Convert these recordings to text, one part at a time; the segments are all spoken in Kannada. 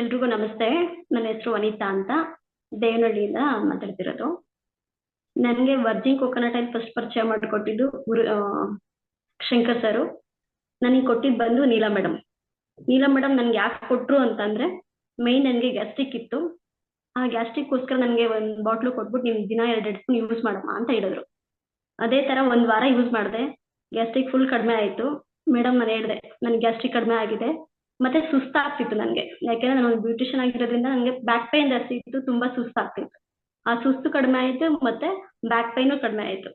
ಎಲ್ರಿಗೂ ನಮಸ್ತೆ. ನನ್ನ ಹೆಸರು ವನಿತಾ ಅಂತ. ದೇವನಹಳ್ಳಿಯಿಂದ ಮಾತಾಡ್ತಿರೋದು. ನನಗೆ ವರ್ಜಿನ್ ಕೊಕೋನಟ್ ಆಯಿಲ್ ಫಸ್ಟ್ ಪರಿಚಯ ಮಾಡಿಕೊಟ್ಟಿದ್ದು ಗುರು ಶಂಕರ್ ಸರು. ನನಗೆ ಕೊಟ್ಟಿದ್ದು ಬಂದು ನೀಲಾ ಮೇಡಮ್ ನೀಲಾ ಮೇಡಮ್ ನನ್ಗೆ ಯಾಕೆ ಕೊಟ್ಟರು ಅಂತಂದ್ರೆ ಮೈನ್ ನನಗೆ ಗ್ಯಾಸ್ಟ್ರಿಕ್ ಇತ್ತು. ಆ ಗ್ಯಾಸ್ಟ್ರಿಕ್ಗೋಸ್ಕರ ನನಗೆ ಒಂದು ಬಾಟ್ಲು ಕೊಟ್ಬಿಟ್ಟು ನೀವು ದಿನ ಎರಡು ಸ್ಪೂನ್ ಯೂಸ್ ಮಾಡಮ್ಮ ಅಂತ ಹೇಳಿದ್ರು. ಅದೇ ತರ ಒಂದು ವಾರ ಯೂಸ್ ಮಾಡಿದೆ. ಗ್ಯಾಸ್ಟ್ರಿಕ್ ಫುಲ್ ಕಡಿಮೆ ಆಯಿತು. ಮೇಡಮ್ ನಾನು ಹೇಳಿದೆ, ನನಗೆ ಗ್ಯಾಸ್ಟ್ರಿಕ್ ಕಡಿಮೆ ಆಗಿದೆ. ಮತ್ತೆ ಸುಸ್ತಾಗ್ತಿತ್ತು ನನಗೆ ಯಾಕೆಂದ್ರೆ ನಾನು ಬ್ಯೂಟಿಷಿಯನ್ ಆಗಿರೋದ್ರಿಂದ ನನಗೆ ಬ್ಯಾಕ್ ಪೈನ್ ಜಾಸ್ತಿ ಇತ್ತು, ತುಂಬಾ ಸುಸ್ತಾಗ್ತಿತ್ತು. ಆ ಸುಸ್ತು ಕಡಿಮೆ ಆಯ್ತು ಮತ್ತೆ ಬ್ಯಾಕ್ ಪೈನು ಕಡಿಮೆ ಆಯ್ತು.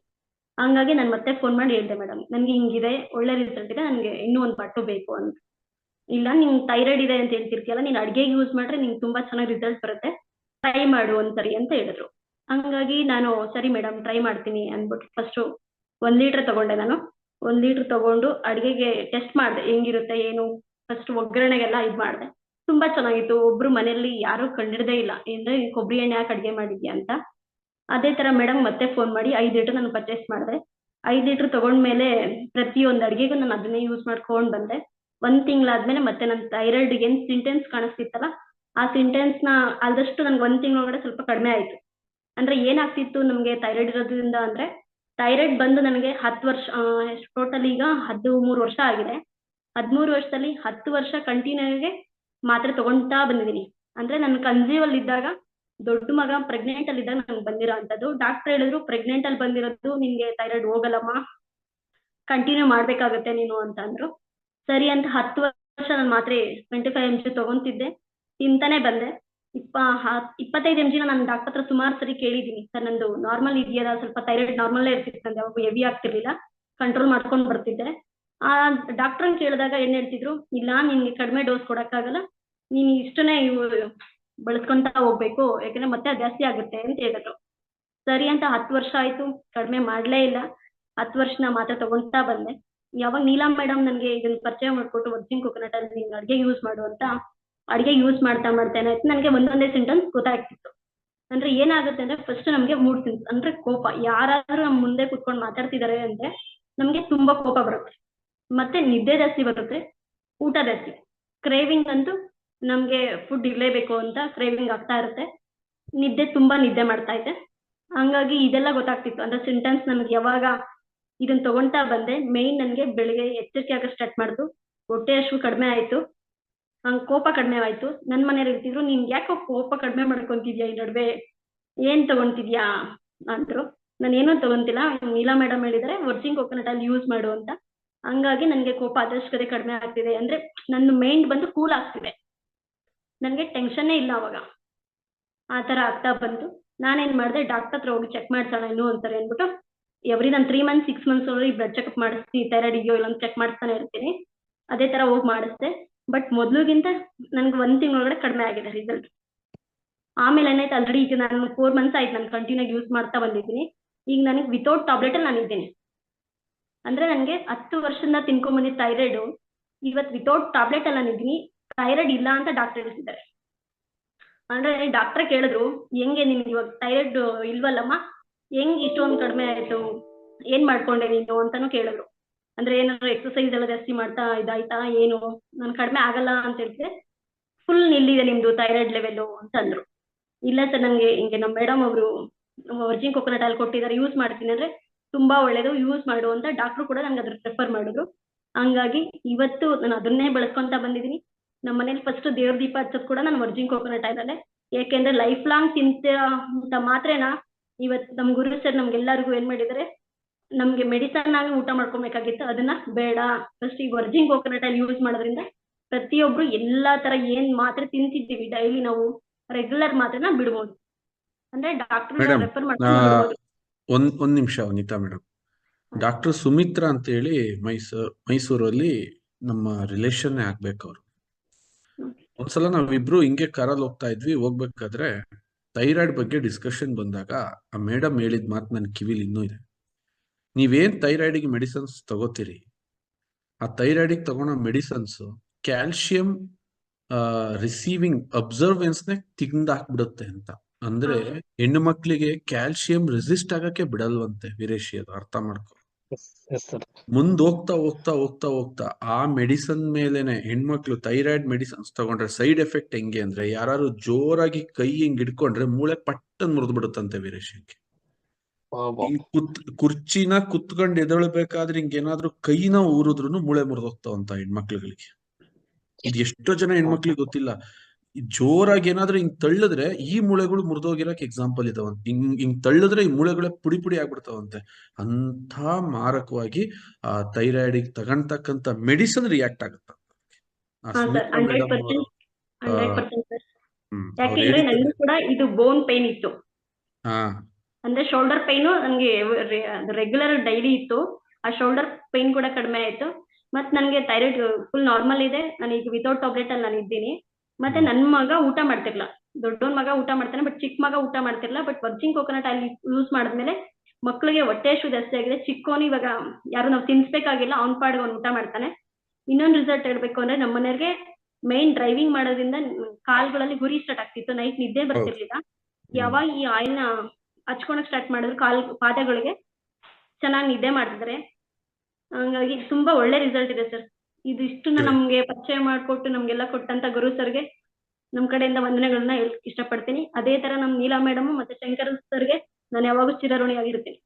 ಹಂಗಾಗಿ ನಾನು ಮತ್ತೆ ಫೋನ್ ಮಾಡಿ ಹೇಳಿದೆ ಮೇಡಮ್ ನನಗೆ ಹಿಂಗಿದೆ, ಒಳ್ಳೆ ರಿಸಲ್ಟ್ ಇದೆ ನನಗೆ ಇನ್ನೂ ಒಂದು ಪಟ್ಟು ಬೇಕು ಅಂತ. ಇಲ್ಲ, ನಿಂಗೆ ಥೈರಾಯ್ಡ್ ಇದೆ ಅಂತ ಹೇಳ್ತಿರ್ತೀಯಲ್ಲ, ನೀನು ಅಡಿಗೆಗೆ ಯೂಸ್ ಮಾಡ್ರೆ ನಿಂಗೆ ತುಂಬಾ ಚೆನ್ನಾಗಿ ರಿಸಲ್ಟ್ ಬರುತ್ತೆ ಟ್ರೈ ಮಾಡು ಒಂದ್ಸರಿ, ಅಂತ ಹೇಳಿದ್ರು. ಹಂಗಾಗಿ ನಾನು, ಸರಿ ಮೇಡಮ್ ಟ್ರೈ ಮಾಡ್ತೀನಿ, ಅಂದ್ಬಿಟ್ಟು ಫಸ್ಟು ಒಂದ್ ಲೀಟರ್ ತಗೊಂಡೆ ನಾನು. ಒಂದ್ ಲೀಟರ್ ತಗೊಂಡು ಅಡಿಗೆಗೆ ಟೆಸ್ಟ್ ಮಾಡಿದೆ, ಹೆಂಗಿರುತ್ತೆ, ಏನು? ಫಸ್ಟ್ ಒಗ್ಗರಣೆಗೆಲ್ಲ ಇದ್ ಮಾಡಿದೆ. ತುಂಬಾ ಚೆನ್ನಾಗಿತ್ತು. ಒಬ್ರು ಮನೆಯಲ್ಲಿ ಯಾರು ಕಂಡಿಡ್ದೇ ಇಲ್ಲ. ಅಂದ್ರೆ ಕೊಬ್ಬರಿ ಎಣ್ಣೆ ಯಾಕೆ ಅಡಿಗೆ ಮಾಡಿದ್ಯಾ? ಅಂತ. ಅದೇ ತರ ಮೇಡಮ್ ಮತ್ತೆ ಫೋನ್ ಮಾಡಿ ಐದ್ ಲೀಟರ್ ನಾನು ಪರ್ಚೇಸ್ ಮಾಡಿದೆ. ಐದ್ ಲೀಟರ್ ತಗೊಂಡ್ಮೇಲೆ ಪ್ರತಿಯೊಂದು ಅಡಿಗೆಗೂ ನಾನು ಅದನ್ನೇ ಯೂಸ್ ಮಾಡ್ಕೊಂಡ್ ಬಂದೆ. ಒಂದ್ ತಿಂಗಳಾದ್ಮೇಲೆ ಮತ್ತೆ ನನ್ನ ಥೈರಾಯ್ಡ್ ಏನ್ ಸಿಂಟೆನ್ಸ್ ಕಾಣಿಸ್ತಿತ್ತಲ್ಲ, ಆ ಸಿಂಟೆನ್ಸ್ನ ಆದಷ್ಟು ನನ್ಗೆ ಒಂದ್ ತಿಂಗಳೊಳಗಡೆ ಸ್ವಲ್ಪ ಕಡಿಮೆ ಆಯ್ತು. ಅಂದ್ರೆ ಏನಾಗ್ತಿತ್ತು ನಮ್ಗೆ ಥೈರಾಯ್ಡ್ ಇರೋದ್ರಿಂದ ಅಂದ್ರೆ ಥೈರಾಯ್ಡ್ ಬಂದು ನನಗೆ ಹತ್ತು ವರ್ಷ ಟೋಟಲ್ ಈಗ ಹದಿಮೂರು ವರ್ಷ ಆಗಿದೆ. ಹದಿಮೂರು ವರ್ಷದಲ್ಲಿ ಹತ್ತು ವರ್ಷ ಕಂಟಿನ್ಯೂಗೆ ಮಾತ್ರೆ ತಗೊಂತಾ ಬಂದಿದ್ದೀನಿ. ಅಂದ್ರೆ ನನ್ನ ಕನ್ಸೀವ್ ಅಲ್ಲಿ ಇದ್ದಾಗ, ದೊಡ್ಡ ಮಗ ಪ್ರೆಗ್ನೆಂಟ್ ಅಲ್ಲಿ ಇದ್ದಾಗ ನನ್ಗೆ ಬಂದಿರೋ ಅಂತದ್ದು ಡಾಕ್ಟರ್ ಹೇಳಿದ್ರು ಪ್ರೆಗ್ನೆಂಟ್ ಅಲ್ಲಿ ಬಂದಿರೋದು ನಿಮ್ಗೆ ಥೈರಾಯ್ಡ್ ಹೋಗಲ್ಲಮ್ಮ. ಕಂಟಿನ್ಯೂ ಮಾಡ್ಬೇಕಾಗತ್ತೆ ನೀನು ಅಂತ ಅಂದ್ರು. ಸರಿ ಅಂತ ಹತ್ತು ವರ್ಷ ನಾನು ಮಾತ್ರೆ ಟ್ವೆಂಟಿ ಫೈವ್ ಎಂ ಜಿ ತಗೊಂತಿದ್ದೆ. ತಿಂತಾನೆ ಬಂದೆ. ಇಪ್ಪ ಇಪ್ಪತ್ತೈದು ಎಂ ಜಿನ ನಾನು ಡಾಕ್ಟರ್ ಹತ್ರ ಸುಮಾರು ಸರಿ ಕೇಳಿದೀನಿ ಸರ್, ನಂದು ನಾರ್ಮಲ್ ಇದೆಯಲ್ಲ, ಸ್ವಲ್ಪ ಥೈರಾಯ್ಡ್ ನಾರ್ಮಲ್ ಇರ್ತಿತ್ತು ನಂದು ಯಾವಾಗ ಹೆವಿ ಆಗ್ತಿರ್ಲಿಲ್ಲ. ಕಂಟ್ರೋಲ್ ಮಾಡ್ಕೊಂಡು ಬರ್ತಿದ್ದೆ. ಆ ಡಾಕ್ಟರ್ ಕೇಳಿದಾಗ ಏನ್ ಹೇಳ್ತಿದ್ರು, ಇಲ್ಲ, ನಿನ್ಗೆ ಕಡಿಮೆ ಡೋಸ್ ಕೊಡಕ್ಕಾಗಲ್ಲ, ನೀನ್ ಇಷ್ಟನ್ನೇ ಬಳಸ್ಕೊಂತ ಹೋಗ್ಬೇಕು, ಯಾಕಂದ್ರೆ ಮತ್ತೆ ಜಾಸ್ತಿ ಆಗುತ್ತೆ ಅಂತ ಹೇಳಿದ್ರು. ಸರಿ ಅಂತ ಹತ್ತು ವರ್ಷ ಆಯ್ತು, ಕಡಿಮೆ ಮಾಡ್ಲೇ ಇಲ್ಲ. ಹತ್ತು ವರ್ಷ ನಾ ಮಾತ್ರ ತಗೊಂತಾ ಬಂದೆ. ಯಾವಾಗ ನೀಲಾ ಮೇಡಮ್ ನನ್ಗೆ ಇದನ್ನ ಪರಿಚಯ ಮಾಡ್ಕೊಟ್ಟು ವರ್ಜಿನ್ ಕೊಕೋನಟ್ ಅಲ್ಲಿ ನೀನ್ ಅಡ್ಗೆ ಯೂಸ್ ಮಾಡು ಅಂತ, ಅಡ್ಗೆ ಯೂಸ್ ಮಾಡ್ತಾ ಮಾಡ್ತೇನೆ ಆಯ್ತು ನನಗೆ ಒಂದೊಂದೇ ಸಿಂಟಮ್ಸ್ ಗೊತ್ತಾಗ್ತಿತ್ತು. ಅಂದ್ರೆ ಏನಾಗುತ್ತೆ ಅಂದ್ರೆ ಫಸ್ಟ್ ನಮ್ಗೆ ಮೂಡ್ ಸಿಂಟಮ್ಸ್ ಅಂದ್ರೆ ಕೋಪ. ಯಾರಾದ್ರೂ ನಮ್ ಮುಂದೆ ಕುತ್ಕೊಂಡು ಮಾತಾಡ್ತಿದಾರೆ ಅಂದ್ರೆ ನಮ್ಗೆ ತುಂಬಾ ಕೋಪ ಬರುತ್ತೆ. ಮತ್ತೆ ನಿದ್ದೆ ಜಾಸ್ತಿ ಬರುತ್ತೆ, ಊಟ ಜಾಸ್ತಿ. ಕ್ರೇವಿಂಗ್ ಅಂತೂ ನಮ್ಗೆ ಫುಡ್ ಇರ್ಲೇಬೇಕು ಅಂತ ಕ್ರೇವಿಂಗ್ ಆಗ್ತಾ ಇರುತ್ತೆ. ನಿದ್ದೆ ತುಂಬಾ ನಿದ್ದೆ ಮಾಡ್ತಾ ಇದೆ. ಹಂಗಾಗಿ ಇದೆಲ್ಲ ಗೊತ್ತಾಗ್ತಿತ್ತು. ಅಂದ್ರೆ ಸಿಂಟಮ್ಸ್ ನಮ್ಗೆ ಯಾವಾಗ ಇದನ್ನ ತಗೊಂತಾ ಬಂದೆ ಮೇನ್ ನನ್ಗೆ ಬೆಳಿಗ್ಗೆ ಎಚ್ಚರಿಕೆ ಆಗ ಸ್ಟಾರ್ಟ್ ಮಾಡುದು. ಹೊಟ್ಟೆ ಅಷ್ಟು ಕಡಿಮೆ ಆಯ್ತು. ಹಂಗ್ ಕೋಪ ಕಡಿಮೆ ಆಯ್ತು. ನನ್ ಮನೆಯವ್ರು ಹೇಳ್ತಿದ್ರು, ನೀನ್ ಯಾಕೋ ಕೋಪ ಕಡಿಮೆ ಮಾಡ್ಕೊಂತಿದ್ಯಾ? ಈ ನಡುವೆ ಏನ್ ತಗೊಂತಿದ್ಯಾ? ಅಂದ್ರು. ನಾನು ಏನೂ ತಗೊಂತಿಲ್ಲ. ನೀಲಾ ಮೇಡಮ್ ಹೇಳಿದ್ರೆ ವರ್ಜಿಂಗ್ ಕೋಕೋನಟ್ ಅಲ್ಲಿ ಯೂಸ್ ಮಾಡು ಅಂತ. ಹಂಗಾಗಿ ನನ್ಗೆ ಕೋಪ ಆದಷ್ಟು ಕಡಿಮೆ ಆಗ್ತಿದೆ ಅಂದ್ರೆ ನನ್ನ ಮೈಂಡ್ ಬಂದು ಕೂಲ್ ಆಗ್ತಿದೆ. ನನ್ಗೆ ಟೆನ್ಷನ್ನೇ ಇಲ್ಲ ಅವಾಗ. ಆ ತರ ಆಗ್ತಾ ಬಂತು. ನಾನೇನ್ ಮಾಡಿದೆ ಡಾಕ್ಟರ್ ಹತ್ರ ಹೋಗಿ ಚೆಕ್ ಮಾಡ್ಸೋಣ ಇನ್ನೂ ಅಂತಾರೆ ಅಂದ್ಬಿಟ್ಟು ಎವ್ರಿ ನಾನು ತ್ರೀ ಮಂತ್ ಸಿಕ್ಸ್ ಮಂತ್ಸ್ ಒಳಗೆ ಬ್ಲಡ್ ಚೆಕಪ್ ಮಾಡಿಸ್ತೀನಿ ಥೈರಾಯ್ಡ್ ಇದೆಯೋ ಇಲ್ಲ ಚೆಕ್ ಮಾಡ್ತಾನೆ ಇರ್ತೀನಿ. ಅದೇ ತರ ಹೋಗಿ ಮಾಡಿಸ್ದೆ. ಬಟ್ ಮೊದ್ಲಿಗಿಂತ ನನ್ಗೆ ಒಂದ್ ತಿಂಗಳೊಳಗಡೆ ಕಡಿಮೆ ಆಗಿದೆ ರಿಸಲ್ಟ್ ಆಮೇಲೆ ಏನಾಯ್ತು ಆಲ್ರೆಡಿ ಈಗ ನಾನು ಫೋರ್ ಮಂತ್ಸ್ ಆಯ್ತು, ನಾನು ಕಂಟಿನ್ಯೂ ಯೂಸ್ ಮಾಡ್ತಾ ಬಂದಿದ್ದೀನಿ. ಈಗ ನನಗೆ ವಿತೌಟ್ ಟ್ಯಾಬ್ಲೆಟ್ ಅಲ್ಲಿ ನಾನು ಇದ್ದೀನಿ. ಅಂದ್ರೆ ನನ್ಗೆ ಹತ್ತು ವರ್ಷದಿಂದ ತಿನ್ಕೊಂಡ್ ಬಂದಿದ್ದ ಥೈರಾಯ್ಡ್ ಇವತ್ ವಿತೌಟ್ ಟ್ಯಾಬ್ಲೆಟ್ ಎಲ್ಲ ನಿದ್ದೀನಿ ಥೈರಾಯ್ಡ್ ಇಲ್ಲ ಅಂತ ಡಾಕ್ಟರ್ ಹೇಳ್ತಿದ್ದಾರೆ. ಅಂದ್ರೆ ಡಾಕ್ಟರ್ ಕೇಳಿದ್ರು, ಹೆಂಗೆ ನಿಮ್ಗೆ ಇವಾಗ ಥೈರಾಯ್ಡ್ ಇಲ್ವಲ್ಲಮ್ಮ? ಹೆಂಗ್ ಇಷ್ಟೊಂದು ಕಡಿಮೆ ಆಯ್ತು? ಏನ್ ಮಾಡ್ಕೊಂಡೆ ನೀನು ಅಂತಾನು ಕೇಳಿದ್ರು. ಅಂದ್ರೆ ಏನಾದ್ರು ಎಕ್ಸಸೈಸ್ ಎಲ್ಲ ಜಾಸ್ತಿ ಮಾಡ್ತಾ ಇದಾಯ್ತಾ, ಏನು? ನನ್ ಕಡಿಮೆ ಆಗಲ್ಲ ಅಂತ ಹೇಳಿದ್ರೆ ಫುಲ್ ನಿಲ್ಲಿದೆ ನಿಮ್ದು ಥೈರಾಯ್ಡ್ ಲೆವೆಲ್ ಅಂತ ಅಂದ್ರು. ಇಲ್ಲ ಸರ್, ನಂಗೆ ಹಿಂಗೆ ನಮ್ಮ ಮೇಡಮ್ ಅವರು ವರ್ಜಿನ್ ಕೊಕೊನಟ್ ಆಯಿಲ್ ಕೊಟ್ಟಿದ್ದಾರೆ ಯೂಸ್ ಮಾಡ್ತೀನಿ ಅಂದ್ರೆ ತುಂಬಾ ಒಳ್ಳೇದು ಯೂಸ್ ಮಾಡು ಅಂತ ಡಾಕ್ಟರ್ ಕೂಡ ನಂಗೆ ಅದ್ರ ರೆಫರ್ ಮಾಡಿದ್ರು. ಹಂಗಾಗಿ ಇವತ್ತು ನಾನು ಅದನ್ನೇ ಬಳಸ್ಕೊಂತ ಬಂದಿದ್ದೀನಿ. ನಮ್ಮ ಮನೇಲಿ ಫಸ್ಟ್ ದೇವ್ರ ದೀಪ ಹಚ್ಚೋದು ಕೂಡ ನಾನು ವರ್ಜಿನ್ ಕೋಕೋನಟ್ ಆಯಿಲಲ್ಲೇ ಯಾಕೆಂದ್ರೆ ಲೈಫ್ ಲಾಂಗ್ ತಿಂತ ಮಾತ್ರೇನ ಇವತ್ತು ನಮ್ ಗುರು ಸರ್ ನಮ್ಗೆಲ್ಲರಿಗೂ ಏನ್ ಮಾಡಿದರೆ ನಮ್ಗೆ ಮೆಡಿಸನ್ ಆಗಿ ಊಟ ಮಾಡ್ಕೊಬೇಕಾಗಿತ್ತು. ಅದನ್ನ ಬೇಡ. ಫಸ್ಟ್ ಈ ವರ್ಜಿನ್ ಕೋಕೋನಟ್ ಆಯಿಲ್ ಯೂಸ್ ಮಾಡೋದ್ರಿಂದ ಪ್ರತಿಯೊಬ್ರು ಎಲ್ಲಾ ತರ ಏನ್ ಮಾತ್ರ ತಿಂತಿದ್ದೀವಿ ಡೈಲಿ ನಾವು ರೆಗ್ಯುಲರ್ ಮಾತ್ರೆನ ಬಿಡ್ಬೋದು. ಅಂದ್ರೆ ಡಾಕ್ಟರ್ ರೆಫರ್ ಮಾಡ್ಕೊಂಡು. ಒಂದ್ ಒಂದ್ ನಿಮಿಷ ವನಿತಾ ಮೇಡಮ್. ಡಾಕ್ಟರ್ ಸುಮಿತ್ರಾ ಅಂತ ಹೇಳಿ ಮೈಸೂರು ಮೈಸೂರಲ್ಲಿ ನಮ್ಮ ರಿಲೇಶನ್ ಆಗ್ಬೇಕು ಅವರು. ಒಂದ್ಸಲ ನಾವಿಬ್ರು ಹಿಂಗೆ ಕಾರಲ್ಲಿ ಹೋಗ್ತಾ ಇದ್ವಿ, ಹೋಗ್ಬೇಕಾದ್ರೆ ಥೈರಾಯ್ಡ್ ಬಗ್ಗೆ ಡಿಸ್ಕಷನ್ ಬಂದಾಗ ಆ ಮೇಡಮ್ ಹೇಳಿದ ಮಾತು ನನ್ನ ಕಿವಿಲಿ ಇನ್ನೂ ಇದೆ. ನೀವೇನ್ ಥೈರಾಯ್ಡಿಗೆ ಮೆಡಿಸನ್ಸ್ ತಗೋತೀರಿ? ಆ ಥೈರಾಯ್ಡಿಗೆ ತಗೊಳೋ ಮೆಡಿಸನ್ಸ್ ಕ್ಯಾಲ್ಸಿಯಂ ರಿಸೀವಿಂಗ್ ಅಬ್ಸರ್ವೆನ್ಸ್ನೇ ತಿಂದಾಕ್ಬಿಡುತ್ತೆ ಅಂತ. ಅಂದ್ರೆ. ಹೆಣ್ಣು ಮಕ್ಕಳಿಗೆ ಕ್ಯಾಲ್ಸಿಯಂ ರೆಸಿಸ್ಟ್ ಆಗಕ್ಕೆ ಬಿಡಲ್ವಂತೆ ವೀರೇಶಿ ಅದು ಅರ್ಥ ಮಾಡ್ಕೊ. ಮುಂದ್ ಹೋಗ್ತಾ ಹೋಗ್ತಾ ಹೋಗ್ತಾ ಹೋಗ್ತಾ ಆ ಮೆಡಿಸನ್ ಮೇಲೆನೆ ಹೆಣ್ಮಕ್ಳು ಥೈರಾಯ್ಡ್ ಮೆಡಿಸನ್ಸ್ ತಗೊಂಡ್ರೆ ಸೈಡ್ ಎಫೆಕ್ಟ್ ಹೆಂಗೆ ಅಂದ್ರೆ ಯಾರು ಜೋರಾಗಿ ಕೈ ಹಿಂಗ್ ಹಿಡ್ಕೊಂಡ್ರೆ ಮೂಳೆ ಪಟ್ಟನ್ ಮುರಿದು ಬಿಡುತ್ತಂತೆ ವೀರೇಶಕ್ಕೆ ಕುತ್ ಕುರ್ಚಿನ ಕುತ್ಕೊಂಡ್ ಎದೊಳ್ಬೇಕಾದ್ರೆ ಹಿಂಗ್ ಏನಾದ್ರು ಕೈನ ಊರಿದ್ರು ಮೂಳೆ ಮುರಿದೋಗ್ತಾವಂತ ಹೆಣ್ಮಕ್ಳುಗಳಿಗೆ ಇದು ಎಷ್ಟೋ ಜನ ಹೆಣ್ಮಕ್ಳಿಗೆ ಗೊತ್ತಿಲ್ಲ. ಜೋರಾಗಿ ಏನಾದ್ರೂ ಹಿಂಗ್ ತಳ್ಳಿದ್ರೆ ಈ ಮೂಳೆಗಳು ಮುರಿದೋಗಿರಕ್ ಎಕ್ಸಾಂಪಲ್ ಇದಾವಂತ. ಹಿಂಗ್ ಹಿಂಗ್ ತಳ್ಳಿದ್ರೆ ಈ ಮೂಳೆಗಳೇ ಪುಡಿ ಪುಡಿ ಆಗ್ಬಿಡ್ತಾವಂತೆ. ಅಂತ ಮಾರಕವಾಗಿ ಆ ಥೈರಾಯ್ಡ್ ತಗೊಂಡ್ತಕ್ಕಂತ ಮೆಡಿಸನ್ ರಿಯಾಕ್ಟ್ ಆಗುತ್ತ. ಯಾಕೆಂದ್ರೆ ಕೂಡ ಇದು ಬೋನ್ ಪೇನ್ ಇತ್ತು. ಅಂದ್ರೆ ಶೋಲ್ಡರ್ ಪೈನು ನನಗೆ ರೆಗ್ಯುಲರ್ ಡೈಲಿ ಇತ್ತು. ಆ ಶೋಲ್ಡರ್ ಪೈನ್ ಕೂಡ ಕಡಿಮೆ ಆಯ್ತು. ಮತ್ ನನ್ಗೆ ಥೈರಾಯ್ಡ್ ಫುಲ್ ನಾರ್ಮಲ್ ಇದೆ. ನಾನು ಈಗ ವಿತೌಟ್ ಟಾಬ್ಲೆಟ್ ಅಲ್ಲಿ ನಾನು ಇದ್ದೀನಿ ಮತ್ತೆ ನನ್ ನನ್ನ ಮಗ ಊಟ ಮಾಡ್ತಿರ್ಲ. ದೊಡ್ಡವನ್ ಮಗ ಊಟ ಮಾಡ್ತಾನೆ ಬಟ್ ಚಿಕ್ಕ ಮಗ ಊಟ ಮಾಡ್ತಿರ್ಲ but virgin coconut oil use ಮಾಡಿದ್ಮೇಲೆ ಮಕ್ಳಿಗೆ ಹೊಟ್ಟೆ ಶು ಜಾಸ್ತಿ ಆಗಿದೆ. ಚಿಕ್ಕವನು ಇವಾಗ ಯಾರು ನಾವು ತಿನ್ಸ್ಬೇಕಾಗಿಲ್ಲ ಅವ್ನ್ ಪಾಡಿಗೆ ಅವ್ನು ಊಟ ಮಾಡ್ತಾನೆ. ಇನ್ನೊಂದು ರಿಸಲ್ಟ್ ಹೇಳ್ಬೇಕು ಅಂದ್ರೆ ನಮ್ಮ ಮನೆಯವ್ರಿಗೆ ಮೈನ್ ಡ್ರೈವಿಂಗ್ ಮಾಡೋದ್ರಿಂದ ಕಾಲ್ಗಳಲ್ಲಿ ಗುರಿ ಸ್ಟಾರ್ಟ್ ಆಗ್ತಿತ್ತು. ನೈಟ್ ನಿದ್ದೆ ಬರ್ತಿರ್ಲಿಲ್ಲ. ಯಾವಾಗ ಈ ಆಯಿಲ್ನ ಹಚ್ಕೊಳಕ್ ಸ್ಟಾರ್ಟ್ ಮಾಡಿದ್ರು ಕಾಲ್ ಪಾದಗಳಿಗೆ ಚೆನ್ನಾಗಿ ನಿದ್ದೆ ಮಾಡ್ತಿದ್ರೆ. ಹಂಗಾಗಿ ತುಂಬಾ ಒಳ್ಳೆ ರಿಸಲ್ಟ್ ಇದೆ ಸರ್ ಇದು ಇಷ್ಟನ್ನ Great. ನಮ್ಗೆ ಪರಿಚಯ ಮಾಡ್ಕೊಟ್ಟು ನಮ್ಗೆಲ್ಲ ಕೊಟ್ಟಂತ ಗುರು ಸರ್ಗೆ ನಮ್ ಕಡೆಯಿಂದ ವಂದನೆಗಳನ್ನ ಹೇಳಕ್ ಇಷ್ಟಪಡ್ತೀನಿ. ಅದೇ ತರ ನಮ್ ನೀಲಾ ಮೇಡಮ್ ಮತ್ತೆ ಶಂಕರ್ ಸರ್ಗೆ ನಾನು ಯಾವಾಗೂ ಚಿರಋಣಿಯಾಗಿರ್ತೀನಿ.